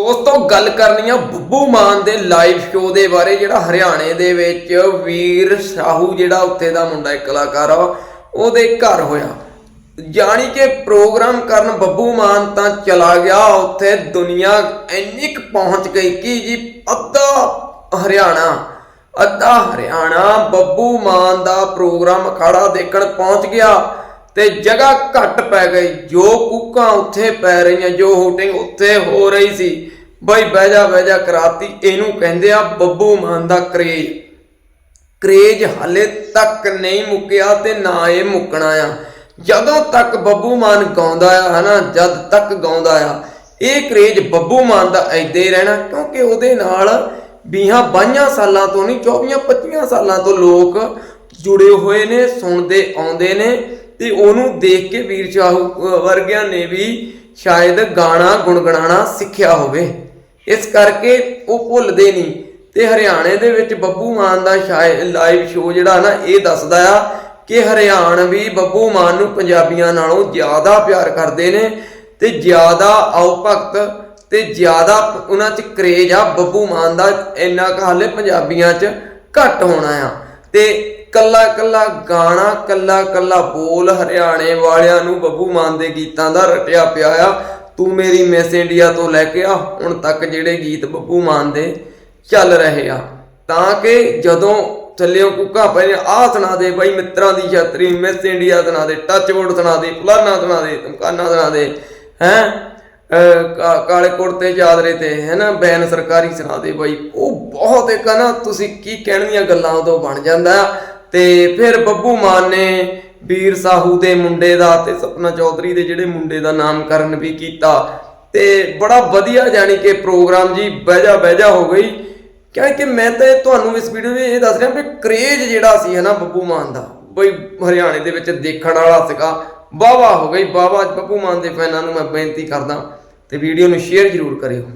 ਦੋਸਤੋ ਗੱਲ ਕਰਨੀ ਆ ਬੱਬੂ ਮਾਨ ਦੇ ਲਾਈਵ ਸ਼ੋਅ ਦੇ ਬਾਰੇ, ਜਿਹੜਾ ਹਰਿਆਣੇ ਦੇ ਵਿੱਚ ਵੀਰ ਸਾਹੂ ਜਿਹੜਾ ਉੱਥੇ ਦਾ ਮੁੰਡਾ, ਇੱਕ ਕਲਾਕਾਰ ਆ, ਉਹਦੇ ਘਰ ਹੋਇਆ। ਜਾਣੀ ਕਿ ਪ੍ਰੋਗਰਾਮ ਕਰਨ ਬੱਬੂ ਮਾਨ ਤਾਂ ਚਲਾ ਗਿਆ, ਉੱਥੇ ਦੁਨੀਆ ਇੰਨੀ ਕੁ ਪਹੁੰਚ ਗਈ ਕਿ ਜੀ ਅੱਧਾ ਹਰਿਆਣਾ ਅੱਧਾ ਹਰਿਆਣਾ ਬੱਬੂ ਮਾਨ ਦਾ ਪ੍ਰੋਗਰਾਮ ਅਖਾੜਾ ਦੇਖਣ ਪਹੁੰਚ ਗਿਆ ਤੇ ਜਗ੍ਹਾ ਘੱਟ ਪੈ ਗਈ। ਜੋ ਕੂਕਾਂ ਉੱਥੇ ਪੈ ਰਹੀਆਂ, ਜੋ ਹੋਟਿੰਗ ਉੱਥੇ ਹੋ ਰਹੀ ਸੀ ਬਾਈ ਬਹਿ ਜਾ ਬਹਿ ਜਾ, ਕਰਾਤੀ। ਇਹਨੂੰ ਕਹਿੰਦੇ ਆ ਬੱਬੂ ਮਾਨ ਦਾ ਕਰੇਜ। ਕਰੇਜ ਹਾਲੇ ਤੱਕ ਨਹੀਂ ਮੁੱਕਿਆ ਤੇ ਨਾ ਇਹ ਮੁੱਕਣਾ ਆ। ਜਦੋਂ ਤੱਕ ਬੱਬੂ ਮਾਨ ਗਾਉਂਦਾ ਆ, ਹਨਾ, ਜਦ ਤੱਕ ਗਾਉਂਦਾ ਆ, ਇਹ ਕਰੇਜ ਬੱਬੂ ਮਾਨ ਦਾ ਐਦੇ ਹੀ ਰਹਿਣਾ, ਕਿਉਂਕਿ ਉਹਦੇ ਨਾਲ 20 22 ਸਾਲਾਂ ਤੋਂ ਨਹੀਂ 24 25 ਸਾਲਾਂ ਤੋਂ ਲੋਕ ਜੁੜੇ ਹੋਏ ਨੇ, ਸੁਣਦੇ ਆਉਂਦੇ ਨੇ ਤੇ ਉਹਨੂੰ ਦੇਖ ਕੇ ਵੀਰ ਚਾਹੂ ਵਰਗਿਆਂ ਨੇ ਵੀ ਸ਼ਾਇਦ ਗਾਣਾ ਗੁੰਗਣਾਣਾ ਸਿੱਖਿਆ ਹੋਵੇ। ਇਸ ਕਰਕੇ ਉਹ ਭੁੱਲਦੇ ਨਹੀਂ। ਤੇ ਹਰਿਆਣੇ ਦੇ ਵਿੱਚ ਬੱਬੂ ਮਾਨ ਦਾ ਸ਼ਾਇਦ ਲਾਈਵ ਸ਼ੋਅ ਜਿਹੜਾ ਨਾ, ਇਹ ਦੱਸਦਾ ਆ ਕਿ ਹਰਿਆਣਵੀ ਬੱਬੂ ਮਾਨ ਨੂੰ ਪੰਜਾਬੀਆਂ ਨਾਲੋਂ ਜ਼ਿਆਦਾ ਪਿਆਰ ਕਰਦੇ ਨੇ ਤੇ ਜ਼ਿਆਦਾ ਆਓ ਭਗਤ ਤੇ ਜ਼ਿਆਦਾ ਉਹਨਾਂ 'ਚ ਕਰੇਜ ਆ। ਬੱਬੂ ਮਾਨ ਦਾ ਇੰਨਾ ਕੁ ਹਾਲੇ ਪੰਜਾਬੀਆਂ 'ਚ ਘੱਟ ਹੋਣਾ ਆ। ਤੇ ਕੱਲਾ ਕੱਲਾ ਗਾਣਾ ਕੱਲਾ ਕੱਲਾ ਬੋਲ ਹਰਿਆਣੇ ਵਾਲਿਆਂ ਨੂੰ ਬੱਬੂ ਮਾਨ ਦੇ ਗੀਤਾਂ ਦਾ ਰਟਿਆ ਪਿਆ ਆ। ਤੂੰ ਮੇਰੀ ਮਿਸ ਇੰਡੀਆ ਤੋਂ ਲੈ ਕੇ ਆ, ਹੁਣ ਤੱਕ ਜਿਹੜੇ ਗੀਤ ਬੱਬੂ ਮਾਨ ਦੇ ਚੱਲ ਰਹੇ ਆ। ਤਾਂ ਕਿ ਜਦੋਂ ਥੱਲਿਓ ਕੁੱਕਾ ਪੈ ਆਹ ਸੁਣਾ ਦੇ ਬਾਈ ਮਿੱਤਰਾਂ ਦੀ ਛਤਰੀ, ਮਿਸ ਇੰਡੀਆ ਸੁਣਾ ਦੇ ਟੱਚਵੁੱਡ ਸੁਣਾ ਦੇ, ਫਲਾਨਾ ਸੁਣਾ ਦੇ ਤਮਕਾਨਾ ਸੁਣਾ ਦੇ, ਹੈ? ਕਾਲੇ ਕੁੜਤੇ ਚਾਦਰੇ ਤੇ ਹੈ ਨਾ ਬੈਨ ਸਰਕਾਰੀ ਸੁਣਾ ਦੇ ਬਾਈ। ਉਹ ਬਹੁਤ ਇੱਕ ਆ ਨਾ, ਤੁਸੀਂ ਕੀ ਕਹਿਣ ਦੀਆਂ ਗੱਲਾਂ, ਉਦੋਂ ਬਣ ਜਾਂਦਾ। ਤੇ ਫਿਰ ਬੱਬੂ ਮਾਨ ਨੇ ਵੀਰ ਸਾਹੂ ਦੇ ਮੁੰਡੇ ਦਾ ਤੇ ਸਪਨਾ ਚੌਧਰੀ ਦੇ ਜਿਹੜੇ ਮੁੰਡੇ ਦਾ ਨਾਮਕਰਨ ਵੀ ਕੀਤਾ। ਤੇ ਬੜਾ ਵਧੀਆ ਜਾਣੀ ਕਿ ਪ੍ਰੋਗਰਾਮ ਜੀ ਬਹਿਜਾ ਬਹਿਜਾ ਹੋ ਗਈ। ਕਿਉਂਕਿ ਮੈਂ ਤਾਂ ਤੁਹਾਨੂੰ ਇਸ ਵੀਡੀਓ ਵਿੱਚ ਇਹ ਦੱਸ ਰਿਹਾ ਵੀ ਕਰੇਜ ਜਿਹੜਾ ਸੀ ਹੈ ਨਾ ਬੱਬੂ ਮਾਨ ਦਾ, ਬਈ ਹਰਿਆਣੇ ਦੇ ਵਿੱਚ ਦੇਖਣ ਵਾਲਾ ਸੀਗਾ। ਵਾਹ ਹੋ ਗਈ ਵਾਹ ਬੱਬੂ ਮਾਨ ਦੇ ਫੈਨਾਂ ਨੂੰ ਮੈਂ ਬੇਨਤੀ ਕਰਦਾ ਤੇ ਵੀਡੀਓ ਨੂੰ ਸ਼ੇਅਰ ਜ਼ਰੂਰ ਕਰਿਓ।